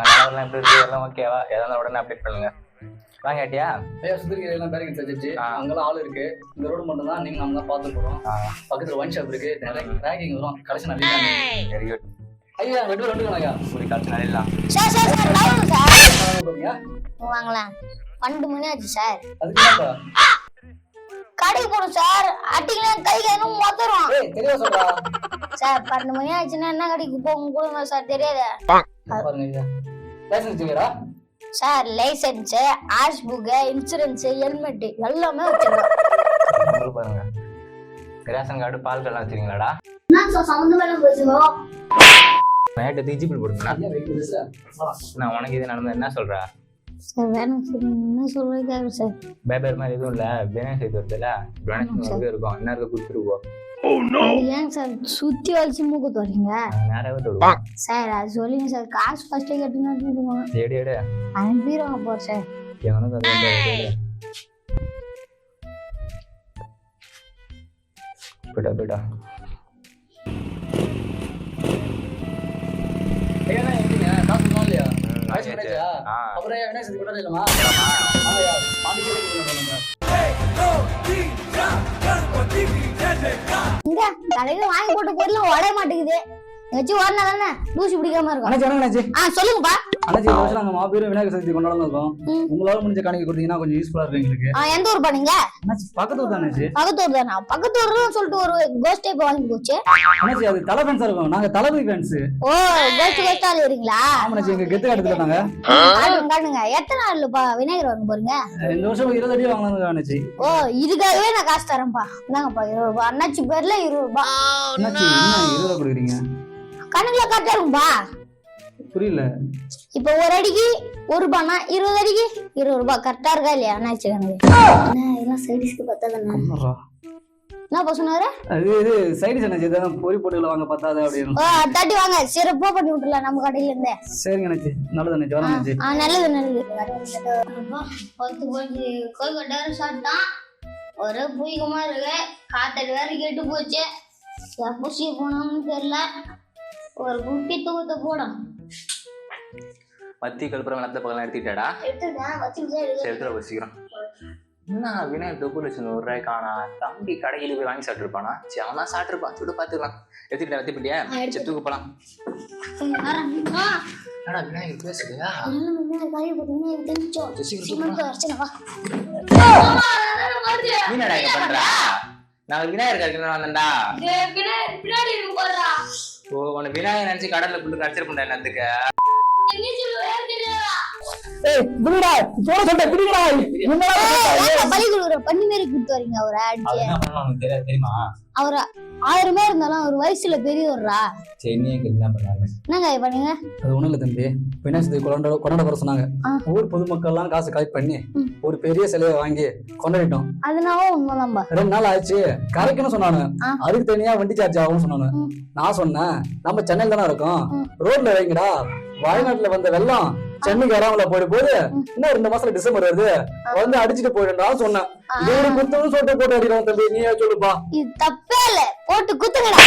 அதெல்லாம் எப்படி இருக்கு எல்லாம் ஓகேவா எதாவது உடனே அப்டேட் பண்ணுங்க. வாங்க ஏட்டியா ஐயா சுந்தரிக்கு எல்லாம் பேரிங் ஆ. அங்கெல்லாம் ஆள் இருக்கு. இந்த ரோடு மட்டும் தான் நீங்க நம்ம தான் பார்த்து போறோம் பக்கத்துல ஒயின் ஷாப் இருக்கு. ரேக்கிங் வரும். கடைசி நல்ல வெரி குட் ஐயா ரெண்டு பேரும் ரெண்டு ஐயா ஒரு காட்சி நல்லா சார் சார் சார் வாங்க சார் பாருங்க வாங்கலாம் பன்னெண்டு மணி ஆச்சு சார் அதுக்கு கடைக்கு போகணும் சார் அட்டிக்கலாம் கை கைனும் மொத்தரும் ஏய் தெளிவா சொல்றா. சார் பன்னெண்டு மணி ஆச்சுன்னா என்ன கடைக்கு போகும்? கூட சார்? தெரியாது? சார் லைசன்ஸ் ஆஷ் புக் இன்சூரன்ஸ் ஹெல்மெட் எல்லாமே வச்சிருக்கோம். பாருங்க. ரேஷன் கார்டு பால் எல்லாம் வச்சிருக்கீங்களாடா? நைட்டு டிஜிபிள் நான் உனக்கு இது நடந்தது? என்ன சொல்ற? சார் வேணாம் சார். என்ன சொல்றீங்க சார். பேபர் மாதிரி எதுவும் இல்ல. பிரியாணி செய்து வருதுல பிரியாணி வந்து இருக்கும். இருக்க கொடுத்துருவோம் அது ஏங்க சார்? சுத்தி வலிச்சு மூக்கு நேராகவே தொடுவோம் சார் அது சொல்லுங்க சார். காசு ஃபர்ஸ்டே கட்டுன்னு எடு எடு. அனுப்பிடுவாங்க போற சார். எவனுக்கு அது எடு, கடையில வாங்கி போட்ட பொருள் உடைய மாட்டேங்குது. வச்சு ஓடினா தானே? தூசி பிடிக்காம இருக்கும். அண்ணாச்சி வணக்கம் அண்ணாச்சி. ஆ சொல்லுங்கப்பா. அண்ணாச்சி இந்த வருஷம் நாங்க மாபெரும் விநாயகர் சதுர்த்தி கொண்டாடலாம் இருக்கோம். உங்களால முடிஞ்ச கணக்கு கொடுத்தீங்கன்னா கொஞ்சம் யூஸ்ஃபுல்லா இருக்கும் எங்களுக்கு. ஆ, எந்த ஊர் பண்ணீங்க அண்ணாச்சி பக்கத்து ஊர் தான் அண்ணாச்சி. பக்கத்தூர் தானா? பக்கத்தூர்னு சொல்லிட்டு ஒரு கோஸ்ட் டைப் வாங்கி போச்சு. அண்ணாச்சி அது தலை ஃபேன்ஸா இருக்கும். நாங்க தளபதி ஃபேன்ஸ் ஓ கோஸ்ட் கோஸ்டா இருக்கீங்களா ஆமாண்ணாச்சி எங்க கெத்து காட்டுல நாங்க. காட்டுங்க எத்தனை நாள்ப்பா விநாயகர் வாங்க போறீங்க? இந்த வருஷம் இருபது அடி வாங்கலாம் அண்ணாச்சி. ஓ இதுக்காகவே நான் காசு தரேன்ப்பா. இந்தாங்கப்பா இருபது ரூபாய் அண்ணாச்சி பேர்ல இருபது ரூபாய் அண்ணாச்சி என்ன இருபது ரூபா கொடுக்குறீங்க? கணக்குல கரெக்டா இருக்கும்பா புரியல. இப்போ ஒரு அடிக்கு ஒரு ரூபாய்னா இருபது அடிக்கு? இருபது ரூபாய் கரெக்டா இருக்கா இல்லையா? அண்ணாச்சி கணக்கு என்ன இதெல்லாம் சைடிஸ்க்கு பத்தாதானே ஆமாடா. என்னப்பா சொன்னாரு? அது இது சைடு அண்ணாச்சி. பொறி போட்டுல வாங்க பத்தாது அப்படின்னு. ஓ தட்டி வாங்க. சிறப்பா பண்ணி விட்டுலாம் நம்ம கடையில இருந்தே. சரிங்க அண்ணாச்சி. நல்லது அண்ணாச்சி. வரேன் அண்ணாச்சி. ஆ நல்லது நல்லது. பத்து கொஞ்சம் கோல்கட்டாரு சாப்பிட்டான். ஒரே புய்கமா இருக்கு. காத்தடி வேற கெட்டு போச்சு. எப்போ சீ போனோம்னு தெரியல. ஒரு குட்டி தூக்கத்தை போடும் பத்தி கழுப்புற வெள்ளத்தை பக்கம் எடுத்துக்கிட்டாடா. எடுத்துட போய் சீக்கிரம். என்ன விநாயகர் தொகுப்பு லட்சம் ஒரு ரூபாய் காணா? தம்பி கடையில் போய் வாங்கி சாப்பிட்டுருப்பானா? சரி அவன் தான் சாப்பிட்டுருப்பான். சுட்டு பார்த்துக்கலாம். எடுத்துக்கிட்டா வத்தி பிள்ளையா. சரி தூக்கு போலாம். என்னடா விநாயகர் பேசுறியா? என்னடா பண்ற? நான் விநாயகர் கருக்கணும் வந்தேன்டா. ஓ உன விநாயகர் நினைச்சு கடல்ல புல்லு கடிச்சிருப்பா என்னத்துக்கு? ஏய் விடுடா போட சொல்றேன் விடுடா பலி கொடுக்குற பண்ணி மாரி கொடுத்து வரீங்க அவரை தெரியுமா? அவர் ஆயிரமே இருந்தாலும் அவர் வயசுல பெரியவர்ரா சரி நீ என்ன பண்ணாங்க என்னங்க பண்ணீங்க? அது ஒண்ணும் இல்ல தம்பி. விநாயகர் சதுர்த்தி கொண்டாட கொண்டாட வர சொன்னாங்க. ஊர் பொதுமக்கள் எல்லாம் காசு கலெக்ட் பண்ணி. ஒரு பெரிய சிலையை வாங்கி கொண்டாடிட்டோம். அதனால உண்மைதான்பா. ரெண்டு நாள் ஆச்சு கரைக்குன்னு சொன்னானு. அதுக்கு தனியா வண்டி சார்ஜ் ஆகும்னு சொன்னானு. நான் சொன்னேன் நம்ம சென்னையில தானே இருக்கோம். ரோட்ல வைங்கடா. வயநாட்டுல வந்த வெள்ளம் சென்னைக்கு வராமல போயிட்டு போது. இன்னும் ரெண்டு மாசத்துல டிசம்பர் வருது. வந்து அடிச்சுட்டு போயிடுறா சொன்னேன். ஆ. இதோட குத்துன்னு சொல்லிட்டு போட்டு அடிக்கிறான் தம்பி நீயே சொல்லுப்பா. இது தப்பே இல்ல. போட்டு குத்துங்கடா.